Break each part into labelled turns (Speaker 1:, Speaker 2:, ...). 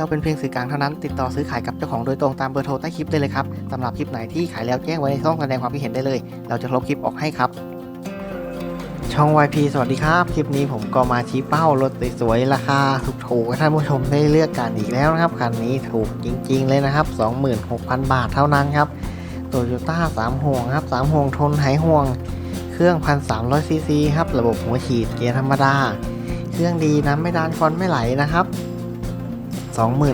Speaker 1: เราเป็นเพียงสื่อกลางเท่านั้น ติดต่อซื้อขายกับเจ้าของโดยตรงตามเบอร์โทรใต้คลิปได้เลยครับสำหรับคลิปไหนที่ขายแล้วแจ้งไว้ในช่องแสดงความคิดเห็นได้เลย เราจะลบคลิปออกให้ครับ ช่อง YP สวัสดีครับ คลิปนี้ผมก็มาชี้เป้ารถสวยๆราคาถูกๆให้ท่านผู้ชมได้เลือกกันอีกแล้วนะครับคันนี้ถูกจริง ๆ เลยนะครับ 26,000 บาทเท่านั้นครับโตโยต้า3ห่วงครับ3ห่วงทนหายห่วง เครื่อง1,300ซีซีครับ ระบบหัวฉีดเกียร์ธรรมดา เครื่องดีน้ำไม่ดานควันไม่ไหลนะครับ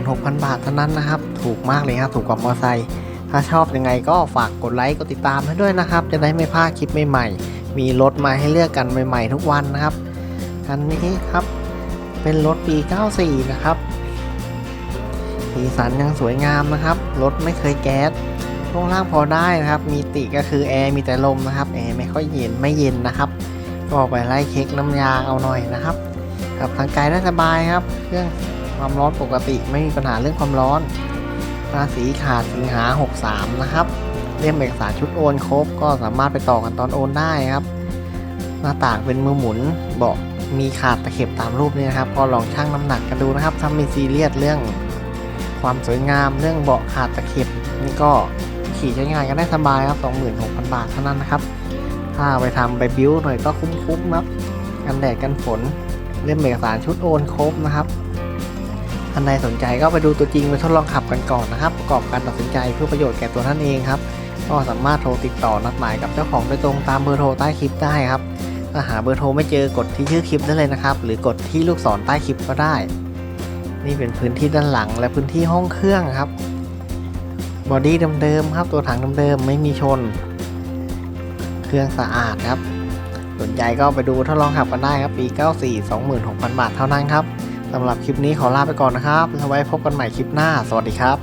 Speaker 1: 26,000 บาทเท่านั้นนะครับ ถูกมากเลยครับถูกกว่ามอไซค์ถ้าชอบยังไงก็ฝากกดไลค์กดติดตามให้ด้วยนะครับ จะได้ไม่พลาดคลิปใหม่ๆ มีรถมาให้เลือกกันใหม่ๆ ทุกวันนะครับคันนี้ครับเป็นรถปี 94 นะครับสีสันยังสวยงามนะครับ รถไม่เคยแก๊สช่วงล่างพอได้นะครับ มีติก็คือแอร์มีแต่ลมนะครับแอร์ไม่ค่อยเย็นไม่เย็นนะครับ ก็ไปไล่เช็คน้ำยาเอาหน่อยนะครับขับทางไกลได้สบายครับ เครื่อง ความร้อนปกติไม่มีปัญหาเรื่องความร้อนภาษีขาดสิงหา 63 นะครับเล่มเอกสารชุดโอนครบก็สามารถไปต่อกันตอนโอนได้ครับ หน้าต่างเป็นมือหมุนเบาะมีขาดตะเข็บตามรูปนี้นะครับ ก็ลองชั่งน้ำหนักกันดูนะครับถ้ามีซีเรียสเรื่อง ความสวยงามเรื่องเบาะขาดตะเข็บนี่ก็ขี่ใช้งานกันได้สบายครับ 26,000 บาทเท่านั้นนะครับ ถ้าไปทำไปบิ้วหน่อยก็คุ้มๆนะครับกันแดดกันฝนเล่มเอกสารชุดโอนครบนะครับ ท่านใดสนใจก็ไปดูตัวจริงไปทดลองขับกันก่อนนะครับ ประกอบการตัดสินใจเพื่อประโยชน์แก่ตัวท่านเองครับ ก็สามารถโทรติดต่อนัดหมายกับเจ้าของโดยตรงตามเบอร์โทรใต้คลิปได้ครับถ้าหาเบอร์โทรไม่เจอกดที่ชื่อคลิปได้เลยนะครับ หรือกดที่ลูกศรใต้คลิปก็ได้ นี่เป็นพื้นที่ด้านหลังและพื้นที่ห้องเครื่องครับบอดี้เดิมๆครับตัวถังเดิมๆไม่มีชน เครื่องสะอาดครับสนใจก็ไปดูทดลองขับกันได้ครับปี 94 26,000 บาทเท่านั้นครับ สำหรับคลิปนี้ขอลาไปก่อนนะครับแล้วไว้พบกันใหม่คลิปหน้า สวัสดีครับ